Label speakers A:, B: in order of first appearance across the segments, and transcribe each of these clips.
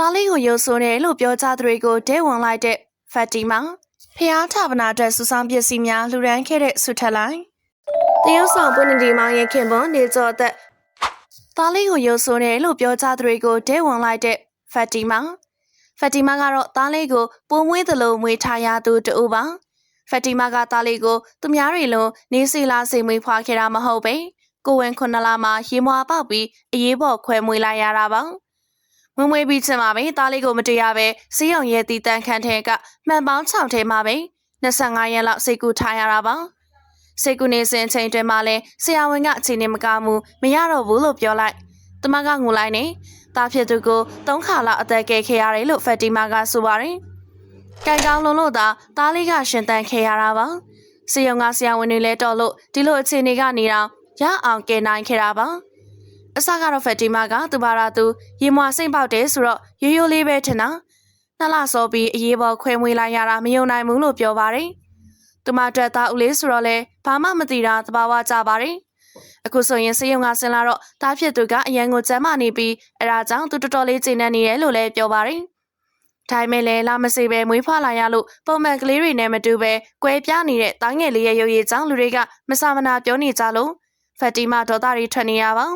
A: သားလေးကိုရုပ်ဆိုးတယ်လို့ပြောကြသူတွေကိုဒဲဝင်လိုက်တဲ့ဖတ်တီမာဖျားထပနာအတွက်စူဆောင်ပစ္စည်းများလှူဒန်းခဲ့တဲ့ဆုထက်လိုက်တရုတ်ဆောင်ပွင့်နေဒီမောင်ရဲ့ခင်ပွန်နေကျော်သက်သားလေးကိုရုပ်ဆိုးတယ်လို့ပြောကြသူတွေကိုဒဲဝင်လိုက်တဲ့ဖတ်တီမာဖတ်တီမာကတော့သားလေးကိုပုံမွေးသလိုမွေးထားရသူတူပါဖတ်တီမာကသားလေးကိုသူများတွေလိုနေစီလာစိမ်မွေးဖွာခဲ့တာမဟုတ်ပဲကိုဝင်ခုနှစ်လမှရေမွာပေါက်ပြီးအရေးပေါ်ခွဲမွေးလိုက်ရတာပါ မွေးမွေးပြီးချင်ပါပဲသားလေးကိုမတရားပဲစီးအောင်ရဲ့တီတန်ခန့်ထဲကမှန်ပေါင်း6ထဲမှာပဲ25ရက်လောက်စိတ်ကူထားရတာပါစိတ်ကူနေစဉ်အချိန်တွင်မှလည်းဆရာဝန်ကအချိန်နဲ့မကားမှုမရတော့ဘူးလို့ပြောလိုက်တမကငိုလိုက်နေတာဖြစ်သူကိုသုံးခါလောက်အသက်ကဲခဲ့ရတယ်လို့ဖက်တီမာကဆိုပါတယ်ကံကောင်းလုံးလို့သာသားလေးကရှင်တန်ခဲ့ရတာပါစီယုံကဆရာဝန်တွေလဲတော့လို့ဒီလိုအခြေအနေကနေတော့ရအောင်ကဲနိုင်ခဲ့တာပါ အစကတော့ဖက်တီမာကသူပါရာသူရေမွာစိတ်ပေါက်တယ်ဆိုတော့ရိုးရိုးလေးပဲထင်တာနှစ်လစောပြီးအရေးပေါ်ခွဲမွေးလိုက်ရတာမယုံနိုင်ဘူးလို့ပြောပါတယ်သူမအတွက်သားဦးလေးဆိုတော့လဲဘာမှမသိတာသဘာဝကြပါတယ်အခုဆိုရင်စေယုံကဆင်လာတော့တားဖြစ်သူကအရန်ကိုကျမ်းမာနေပြီးအဲဒါကြောင့်သူတော်တော်လေးကျဉ်းနေနေတယ်လို့လည်းပြောပါတယ်ဒါပေမဲ့လည်းလာမစေပဲမွေးဖွားလာရလို့ပုံမှန်ကလေးတွေနဲ့မတူပဲကွဲပြားနေတဲ့တားငယ်လေးရဲ့ရုပ်ရည်ကြောင့်လူတွေကမဆာမနာပြောနေကြလို့ဖက်တီမာဒေါသတွေထွက်နေရပါ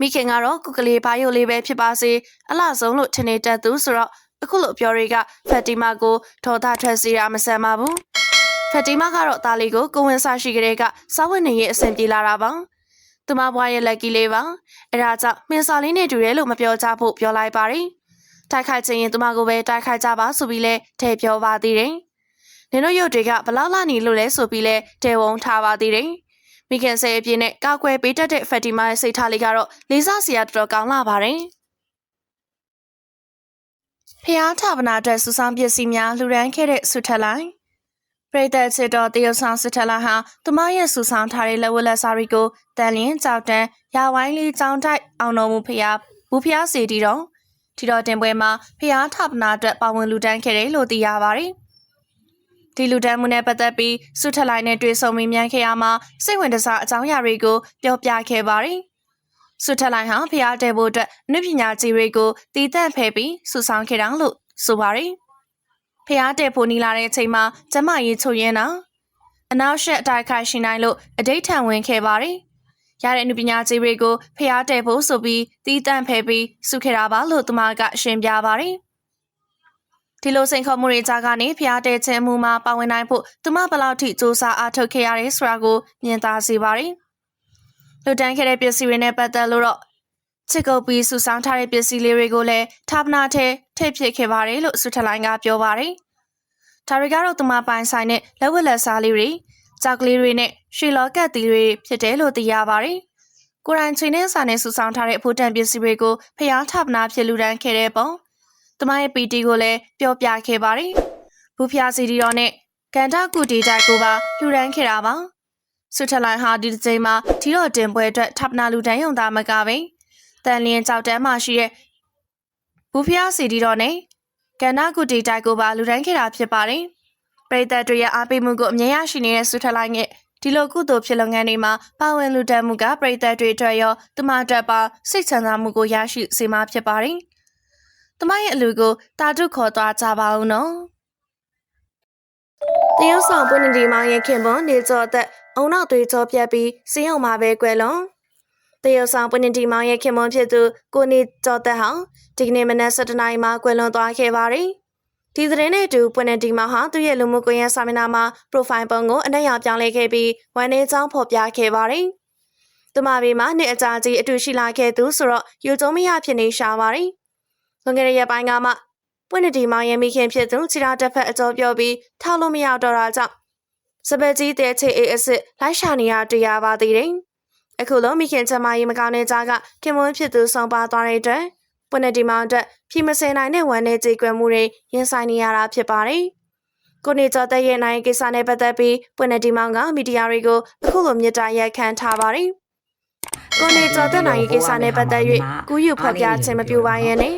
A: မိခင်ကတော့ကုကလေးဘာယိုလေးပဲဖြစ်ပါစေအလှဆုံးလို့ထင်နေတတ်သူဆိုတော့အခုလိုပြောတွေကဖက်တီမာကိုဒေါသထွက်စေရမဆန်ပါဘူးဖက်တီမာကတော့တားလေးကိုကိုဝင်ဆရှိကလေးကစောင်းဝင်နေရဲ့အဆင်ပြေလာတာပါသူမဘွားရဲ့လက်ကီလေးပါအဲဒါကြောင့်မင်းစာလေးနဲ့တူတယ်လို့မပြောကြဖို့ပြောလိုက်ပါတယ်တိုက်ခိုက်ခြင်းရင်သူမကိုပဲတိုက်ခိုက်ကြပါဆိုပြီးလဲထဲပြောပါသေးတယ်နင်တို့ရုပ်တွေကဘလောက်လာနေလို့လဲဆိုပြီးလဲတဲဝုံထားပါသေးတယ် မိခင်ဆဲအပြင်းနဲ့ကောက်ွယ်ပေးတတ်တဲ့ဖက်တီမာရဲ့စိတ်ထားလေးကတော့လေးစားစရာတော်တော်ကောင်းလာပါတယ်ဖျားထပနာအတွက်စူဆောင်ပစ္စည်းများလှူဒန်းခဲ့တဲ့ဆုထက်လိုက်ပရိသတ်ချစ်တော်တရုတ်ဆောင်ဆုထက်လိုက်ဟာသူမရဲ့စူဆောင်ထားတဲ့လက်ဝက်လက်စားတွေကိုတန်လင်းကြောက်တန်းရဝိုင်းလေးကြောင်တိုက်အောင်တော်မူဖျားဘူဖျားစီတီတော်ထီတော်တင်ပွဲမှာဖျားထပနာအတွက်ပါဝင်လူဒန်းခဲ့တယ်လို့သိရပါတယ် ဒီလူဒန်းမှုနဲ့ပတ်သက်ပြီးဆုထက်လိုက်နဲ့တွေ့ဆုံမိမြန်ခဲ့ရမှာစိတ်ဝင်စားအကြောင်းအရာတွေကိုပြောပြခဲ့ပါတယ်။ဆုထက်လိုက်ဟာဖျားတဲဖို့အတွက်အနုပညာကြီးတွေကိုတည်တံ့ဖယ်ပြီးစုဆောင်ခဲ့တာလို့ဆိုပါတယ်။ဖျားတဲဖို့နီလာတဲ့အချိန်မှာကျမရေးချုပ်ရင်းတာအနောက်ရှက်အတိုက်ခိုက်ရှိနိုင်လို့အတိတ်ထံဝင်ခဲ့ပါတယ်။ရတဲ့အနုပညာကြီးတွေကိုဖျားတဲဖို့ဆိုပြီးတည်တံ့ဖယ်ပြီးစုခဲ့တာပါလို့သူမကရှင်းပြပါတယ်။ ဒီလိုစိန်ခေါ်မှုတွေကြားကနေဖျားတဲ့ခြင်းမှုမှာပါဝင်နိုင်ဖို့သူမဘလောက်ထိစူးစမ်းအားထုတ်ခဲ့ရတယ်ဆိုတာကိုမြင်သာစေပါတယ်။လူတန်းခဲ့တဲ့ပစ္စည်းတွေနဲ့ပတ်သက်လို့တော့ချစ်ကုပ်ပြီးစူဆောင်းထားတဲ့ပစ္စည်းလေးတွေကိုလည်းဌာပနာထဲထည့်ဖြစ်ခဲ့ပါတယ်လို့ဆုထလိုင်းကပြောပါတယ်။ဒါတွေကတော့သူမပိုင်ဆိုင်တဲ့လက်ဝက်လက်စားလေးတွေကြောက်ကလေးတွေနဲ့ရွှေလောကတ်သီးတွေဖြစ်တယ်လို့သိရပါတယ်။ကိုရိုင်းချင်းနဲ့စာနဲ့စူဆောင်းထားတဲ့အဖို့တန်ပစ္စည်းတွေကိုဖျားဌာပနာဖြစ်လူတန်းခဲ့တဲ့ပုံ။။ တမရဲ့ပီတီကိုလည်းပြောပြခဲ့ပါတယ်။ဘူဖျားစီဒီတော်နဲ့ကန်တာကူတီတိုက်ကိုပါလှူဒန်းခဲ့တာပါ။ဆွထလိုင်းဟာဒီတစ်ချိန်မှာထီတော်တင်ပွဲအတွက်ထပ်နာလူတန်းယုံသားမကပဲ။တန်လျင်ကြောက်တန်းမှရှိတဲ့ဘူဖျားစီဒီတော်နဲ့ကန်တာကူတီတိုက်ကိုပါလူဒန်းခဲ့တာဖြစ်ပါတယ်။ပရိသတ်တွေရဲ့အားပေးမှုကိုအမြဲရရှိနေတဲ့ဆွထလိုင်းရဲ့ဒီလိုကုသိုလ်ဖြစ်လုပ်ငန်းတွေမှာပါဝင်လူတန်းမှုကပရိသတ်တွေအတွက်ရောတမတက်ပါစိတ်ချမ်းသာမှုကိုရရှိစေမှာဖြစ်ပါတယ်။။ တမရဲ့အလူကိုတာတုခေါ်သွားကြပါဦးနော်။တရုတ်ဆောင်ပွင့်နေဒီမောင်ရဲ့ခင်ပွန်နေကြောသက်အုံနောက်သွေးကြောပြက်ပြီးစင်းအောင်မှာပဲကွယ်လွန်။တရုတ်ဆောင်ပွင့်နေဒီမောင်ရဲ့ခင်ပွန်ဖြစ်သူကိုနေကြောသက်ဟာဒီကနေ့မနက်7:00နာရီမှာကွယ်လွန်သွားခဲ့ပါတယ်။ဒီသတင်းနဲ့အတူပွင့်နေဒီမောင်ဟာသူ့ရဲ့လူမှုကွန်ရက်စာမျက်နှာမှာ profile ပုံကိုအနက်ရောင်ပြောင်းလဲခဲ့ပြီးဝန်နေချောင်းဖော်ပြခဲ့ပါတယ်။သူမဘေးမှာနှစ်အကြာကြီးအတူရှိလာခဲ့သူဆိုတော့ယူကျုံမရဖြစ်နေရှာပါတယ်။ လွန်ခဲ့တဲ့ရက်ပိုင်းကမှပွင့်နတီမောင်ရဲ့မိခင်ဖြစ်သူခြေထောက်တစ်ဖက်အကျော်ပြောပြီးထောက်လို့မရတော့တာကြောင့်စပယ်ကြီးတဲချေအေးအစ်စ်လိုက်ရှာနေရတရားပါသေးတယ်။အခုလိုမိခင်ချမကြီးမကောင်းတဲ့ကြားကခင်မွန်းဖြစ်သူဆောင်ပါသွားတဲ့အတွက်ပွင့်နတီမောင်အတွက်ဖြီမစင်နိုင်တဲ့ဝန်နဲ့ကြေကွယ်မှုတွေရင်ဆိုင်နေရတာဖြစ်ပါတယ်။ကိုနေကျော်တဲ့ရဲ့နိုင်ကိစ္စနဲ့ပတ်သက်ပြီးပွင့်နတီမောင်ကမီဒီယာတွေကိုအခုလိုမြစ်တာရက်ခံထားပါတယ်။ကိုနေကျော်တဲ့နိုင်ကိစ္စနဲ့ပတ်သက်၍ကူးယူဖော်ပြခြင်းမပြုပါရဲ့နဲ့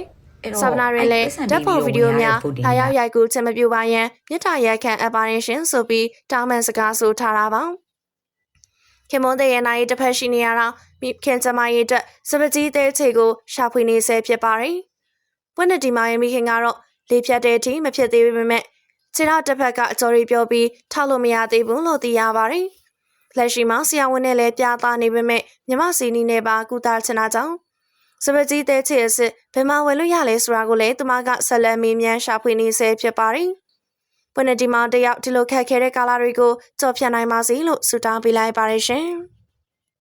A: ဆာဗနာတွေလည်းဓာတ်ပုံဗီဒီယိုများလာရောက်ရိုက်ကူးချင်မပြူပါရန်မြစ်တာရက်ခံအပ်ပါရင်ရှင်ဆိုပြီးတောင်းပန်စကားဆိုထားတာပါခင်မွန်တဲ့ရဲ့နိုင်တစ်ဖက်ရှိနေရတော့မိခင်ကျမရဲ့အတွက်စပကြီးတဲ့ခြေကိုရှာဖွေနေဆဲဖြစ်ပါတယ်ပွင့်နေဒီမာရဲ့မိခင်ကတော့လေဖြတ်တဲ့အထိမဖြစ်သေးပေမဲ့ခြေထောက်တစ်ဖက်ကအကျော်ရီပြောပြီးထောက်လို့မရသေးဘူးလို့သိရပါတယ်။လက်ရှိမှာဆရာဝန်နဲ့လည်းပြသနေပေမဲ့မြမစီနီနဲ့ပါကုသချင်တာကြောင့် စပကြီးတဲ့ချစ်အစ်စ်ဘယ်မှာဝယ်လို့ရလဲဆိုတာကိုလည်းသူမကဆက်လက်မေးမြန်းရှာဖွေနေဆဲဖြစ်ပါတယ်။ပွင့်နေဒီမာတယောက်ဒီလိုခက်ခဲတဲ့ကာလတွေကိုကြော်ဖြတ်နိုင်ပါစေလို့ဆုတောင်းပေးလိုက်ပါတယ်ရှင်။